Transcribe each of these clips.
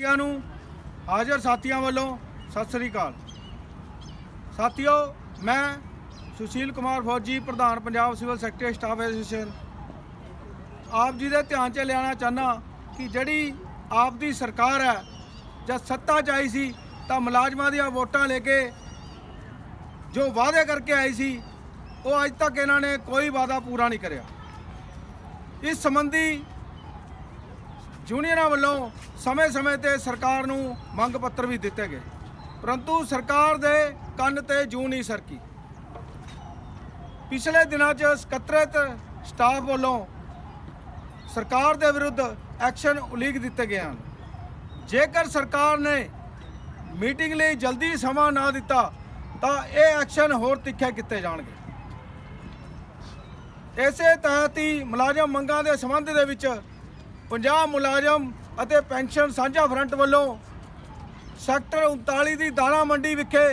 ਸਾਥੀਆਂ ਨੂੰ ਹਾਜ਼ਰ ਸਾਥੀਆਂ ਵੱਲੋਂ ਸਤਿ ਸ੍ਰੀ ਅਕਾਲ। ਸਾਥੀਓ, ਮੈਂ ਸੁਸ਼ੀਲ ਕੁਮਾਰ ਫੌਜੀ, ਪ੍ਰਧਾਨ Punjab civil secretary staff association. ਆਪ ਜੀ ਦੇ ਧਿਆਨ 'ਚ ਲਿਆਉਣਾ ਚਾਹਨਾ ਕਿ ਜਿਹੜੀ ਆਪ ਦੀ ਸਰਕਾਰ ਹੈ ਜਦ ਸੱਤਾ 'ਚ ਆਈ ਸੀ, ਤਾਂ ਮੁਲਾਜ਼ਮਾਂ ਦੀਆਂ ਵੋਟਾਂ ਲੈ ਕੇ ਜੋ ਵਾਅਦੇ ਕਰਕੇ ਆਈ ਸੀ, ਉਹ ਅੱਜ ਤੱਕ ਇਹਨਾਂ ਨੇ ਕੋਈ ਵਾਅਦਾ ਪੂਰਾ ਨਹੀਂ ਕਰਿਆ। ਇਸ ਸੰਬੰਧੀ ਯੂਨੀਅਨਾਂ ਵੱਲੋਂ ਸਮੇਂ-ਸਮੇਂ ਤੇ ਸਰਕਾਰ ਨੂੰ ਮੰਗ ਪੱਤਰ ਵੀ ਦਿੱਤੇ ਗਏ। ਪਰੰਤੂ ਸਰਕਾਰ ਦੇ ਕੰਨ ਤੇ ਜੂ ਨਹੀਂ ਸਰਕੀ। ਪਿਛਲੇ ਦਿਨਾਂ 'ਚ ਸਕੱਤਰਤ ਸਟਾਫ ਵੱਲੋਂ ਸਰਕਾਰ ਦੇ ਵਿਰੁੱਧ ਐਕਸ਼ਨ ਉਲੀਕ ਦਿੱਤੇ ਗਏ ਹਨ। ਜੇਕਰ ਸਰਕਾਰ ਨੇ ਮੀਟਿੰਗ ਲਈ ਜਲਦੀ ਸਮਾਂ ਨਾ ਦਿੱਤਾ, ਤਾਂ ਇਹ ਐਕਸ਼ਨ ਹੋਰ ਤਿੱਖੇ ਕੀਤੇ ਜਾਣਗੇ। ਇਸੇ ਤਹਿਤ ਹੀ ਮੁਲਾਜ਼ਮ ਮੰਗਾਂ ਦੇ ਸੰਬੰਧ ਦੇ ਵਿੱਚ ਪੰਜਾਬ ਮੁਲਾਜ਼ਮ ਅਤੇ ਪੈਨਸ਼ਨ ਸਾਂਝਾ ਫਰੰਟ ਵੱਲੋਂ ਸੈਕਟਰ 39 ਦੀ ਦਾਣਾ ਮੰਡੀ ਵਿਖੇ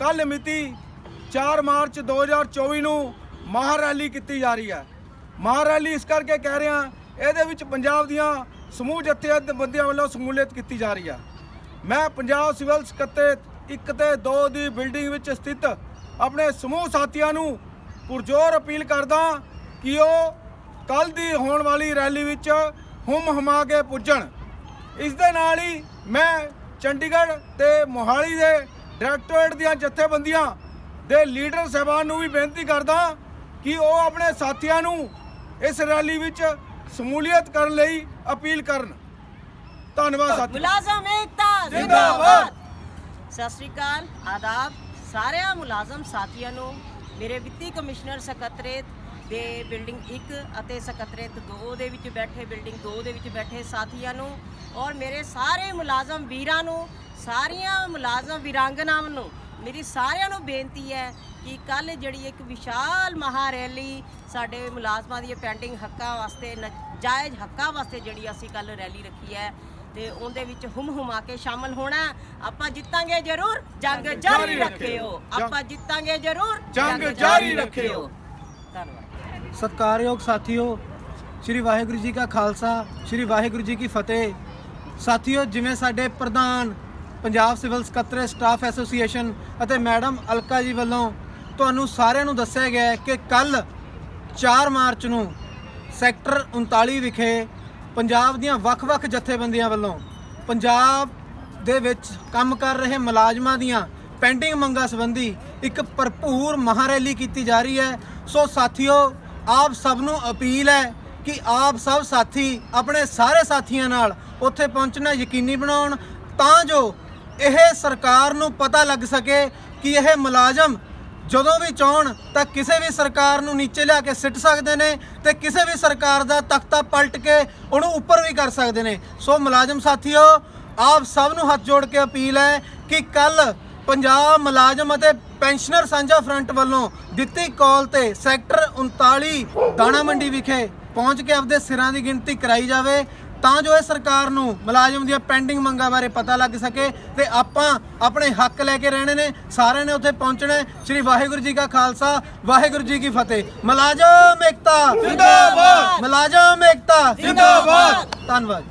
ਕੱਲ ਮਿਤੀ 4 ਮਾਰਚ 2024 ਨੂੰ ਮਹਾ ਰੈਲੀ ਕੀਤੀ ਜਾ ਰਹੀ ਹੈ। ਮਹਾ ਰੈਲੀ ਇਸ ਕਰਕੇ ਕਹਿ ਰਿਹਾ, ਇਹਦੇ ਵਿੱਚ ਪੰਜਾਬ ਦੀਆਂ ਸਮੂਹ ਜਥੇਬੰਦੀਆਂ ਵੱਲੋਂ ਸ਼ਮੂਲੀਅਤ ਕੀਤੀ ਜਾ ਰਹੀ ਹੈ। ਮੈਂ ਪੰਜਾਬ ਸਿਵਲ ਸਕੱਤਰੇਤ 1 ਤੇ 2 ਦੀ ਬਿਲਡਿੰਗ ਵਿੱਚ ਸਥਿਤ ਆਪਣੇ ਸਮੂਹ ਸਾਥੀਆਂ ਨੂੰ ਪੁਰਜ਼ੋਰ ਅਪੀਲ ਕਰਦਾ ਕਿ ਉਹ ਕੱਲ ਦੀ ਹੋਣ ਵਾਲੀ ਰੈਲੀ ਵਿੱਚ ਹੁਮ ਹਮਾ ਕੇ ਪੁੱਜਣ। ਇਸ ਦੇ ਨਾਲ ਹੀ ਮੈਂ ਚੰਡੀਗੜ੍ਹ ਤੇ ਮੋਹਾਲੀ ਦੇ ਡਾਇਰੈਕਟੋਰੇਟ ਦੀਆਂ ਜਥੇਬੰਦੀਆਂ ਦੇ ਲੀਡਰ ਸਾਹਿਬਾਨ ਨੂੰ ਵੀ ਬੇਨਤੀ ਕਰਦਾ ਕਿ ਉਹ ਆਪਣੇ ਸਾਥੀਆਂ ਨੂੰ ਇਸ ਰੈਲੀ ਵਿੱਚ ਸ਼ਮੂਲੀਅਤ ਕਰਨ ਲਈ ਅਪੀਲ ਕਰਨ। ਧੰਨਵਾਦ ਸਾਥੀਓ। ਮੁਲਾਜ਼ਮ ਏਕਤਾ ਜ਼ਿੰਦਾਬਾਦ। ਸਤਿ ਸ਼੍ਰੀ ਅਕਾਲ ਆਦਾਬ ਸਾਰਿਆਂ ਮੁਲਾਜ਼ਮ ਸਾਥੀਆਂ ਨੂੰ। ਮੇਰੇ ਵਿੱਤੀ ਕਮਿਸ਼ਨਰ ਸਕੱਤਰੇਤ ਦੇ ਬਿਲਡਿੰਗ 1 ਅਤੇ ਸਕੱਤਰੇਤ 2 ਦੇ ਵਿੱਚ ਬੈਠੇ, ਬਿਲਡਿੰਗ 2 ਦੇ ਵਿੱਚ ਬੈਠੇ ਸਾਥੀਆਂ ਨੂੰ ਔਰ ਮੇਰੇ ਸਾਰੇ ਮੁਲਾਜ਼ਮ ਵੀਰਾਂ ਨੂੰ, ਸਾਰੀਆਂ ਮੁਲਾਜ਼ਮ ਵੀਰਾਂਗਨਾਵਾਂ ਨੂੰ, ਮੇਰੀ ਸਾਰਿਆਂ ਨੂੰ ਬੇਨਤੀ ਹੈ ਕਿ ਕੱਲ ਜਿਹੜੀ ਇੱਕ ਵਿਸ਼ਾਲ ਮਹਾ ਰੈਲੀ ਸਾਡੇ ਮੁਲਾਜ਼ਮਾਂ ਦੀ ਪੈਂਡਿੰਗ ਹੱਕਾਂ ਵਾਸਤੇ ਜਾਇਜ਼ ਹੱਕਾਂ ਵਾਸਤੇ ਜਿਹੜੀ ਅਸੀਂ ਕੱਲ ਰੈਲੀ ਰੱਖੀ ਹੈ ਤੇ ਉਹਦੇ ਵਿੱਚ ਹੁਮ ਹੁਮਾ ਕੇ ਸ਼ਾਮਲ ਹੋਣਾ। ਆਪਾਂ ਜਿੱਤਾਂਗੇ ਜ਼ਰੂਰ ਜੰਗ ਜਾਰੀ ਰੱਖਿਓ। ਆਪਾਂ ਜਿੱਤਾਂਗੇ ਜ਼ਰੂਰ ਜੰਗ ਜਾਰੀ ਰੱਖਿਓ। ਧੰਨਵਾਦ। ਸਤਿਕਾਰਯੋਗ ਸਾਥੀਓ ਸ੍ਰੀ ਵਾਹਿਗੁਰੂ ਜੀ ਕਾ ਖਾਲਸਾ ਸ੍ਰੀ ਵਾਹਿਗੁਰੂ ਜੀ ਕੀ ਫਤਿਹ। ਸਾਥੀਓ ਜਿਵੇਂ ਸਾਡੇ ਪ੍ਰਧਾਨ ਪੰਜਾਬ ਸਿਵਲ ਸਕੱਤਰ ਸਟਾਫ ਐਸੋਸੀਏਸ਼ਨ ਅਤੇ ਮੈਡਮ ਅਲਕਾ ਜੀ ਵੱਲੋਂ ਤੁਹਾਨੂੰ ਸਾਰਿਆਂ ਨੂੰ ਦੱਸਿਆ ਗਿਆ ਕਿ ਕੱਲ 4 ਮਾਰਚ ਨੂੰ ਸੈਕਟਰ 39 ਵਿਖੇ ਪੰਜਾਬ ਦੀਆਂ ਵੱਖ-ਵੱਖ ਜਥੇਬੰਦੀਆਂ ਵੱਲੋਂ ਪੰਜਾਬ ਦੇ ਵਿੱਚ ਕੰਮ ਕਰ ਰਹੇ ਮੁਲਾਜ਼ਮਾਂ ਦੀਆਂ ਪੈਂਡਿੰਗ ਮੰਗਾਂ ਸੰਬੰਧੀ ਇੱਕ ਭਰਪੂਰ ਮਹਾਰੈਲੀ ਕੀਤੀ ਜਾ ਰਹੀ ਹੈ। ਸੋ ਸਾਥੀਓ, ਆਪ ਸਭ ਨੂੰ ਅਪੀਲ ਹੈ ਕਿ ਆਪ ਸਭ ਸਾਥੀ ਆਪਣੇ ਸਾਰੇ ਸਾਥੀਆਂ ਨਾਲ ਉੱਥੇ ਪਹੁੰਚਣਾ ਯਕੀਨੀ ਬਣਾਉਣ ਤਾਂ ਜੋ ਇਹ ਸਰਕਾਰ ਨੂੰ ਪਤਾ ਲੱਗ ਸਕੇ ਕਿ ਇਹ ਮੁਲਾਜ਼ਮ ਜਦੋਂ ਵੀ ਚਾਹਣ ਤਾਂ ਕਿਸੇ ਵੀ ਸਰਕਾਰ ਨੂੰ ਨੀਚੇ ਲਿਆ ਕੇ ਸਿੱਟ ਸਕਦੇ ਨੇ ਤੇ ਕਿਸੇ ਵੀ ਸਰਕਾਰ ਦਾ ਤਖਤਾ ਪਲਟ ਕੇ ਉਹਨੂੰ ਉੱਪਰ ਵੀ ਕਰ ਸਕਦੇ ਨੇ। ਸੋ ਮੁਲਾਜ਼ਮ ਸਾਥੀਓ, ਆਪ ਸਭ ਨੂੰ ਹੱਥ ਜੋੜ ਕੇ ਅਪੀਲ ਹੈ ਕਿ ਕੱਲ ਪੰਜਾਬ ਮੁਲਾਜ਼ਮ ਅਤੇ ਪੈਨਸ਼ਨਰ ਸਾਂਝਾ ਫਰੰਟ ਵੱਲੋਂ ਦਿੱਤੀ ਕਾਲ ਤੇ ਸੈਕਟਰ 39 ਦਾਣਾ ਮੰਡੀ ਵਿਖੇ ਪਹੁੰਚ ਕੇ ਆਪਦੇ ਸਿਰਾਂ ਦੀ ਗਿਣਤੀ ਕਰਾਈ ਜਾਵੇ। ਤਾਂ ਜੋ ਇਹ ਸਰਕਾਰ ਨੂੰ ਮੁਲਾਜ਼ਮ ਦੀਆਂ ਪੈਂਡਿੰਗ ਮੰਗਾਂ ਬਾਰੇ ਪਤਾ ਲੱਗ ਸਕੇ ਤੇ ਆਪਾਂ ਆਪਣੇ ਹੱਕ ਲੈ ਕੇ ਰਹਿਣੇ ਨੇ ਸਾਰਿਆਂ ਨੇ ਉੱਥੇ ਪਹੁੰਚਣਾ ਹੈ। ਸ੍ਰੀ ਵਾਹਿਗੁਰੂ ਜੀ ਕਾ ਖਾਲਸਾ ਵਾਹਿਗੁਰੂ ਜੀ ਕੀ ਫਤਿਹ ਮੁਲਾਜ਼ਮ ਏਕਤਾ ਜ਼ਿੰਦਾਬਾਦ। ਮੁਲਾਜ਼ਮ ਏਕਤਾ ਜ਼ਿੰਦਾਬਾਦ। ਧੰਨਵਾਦ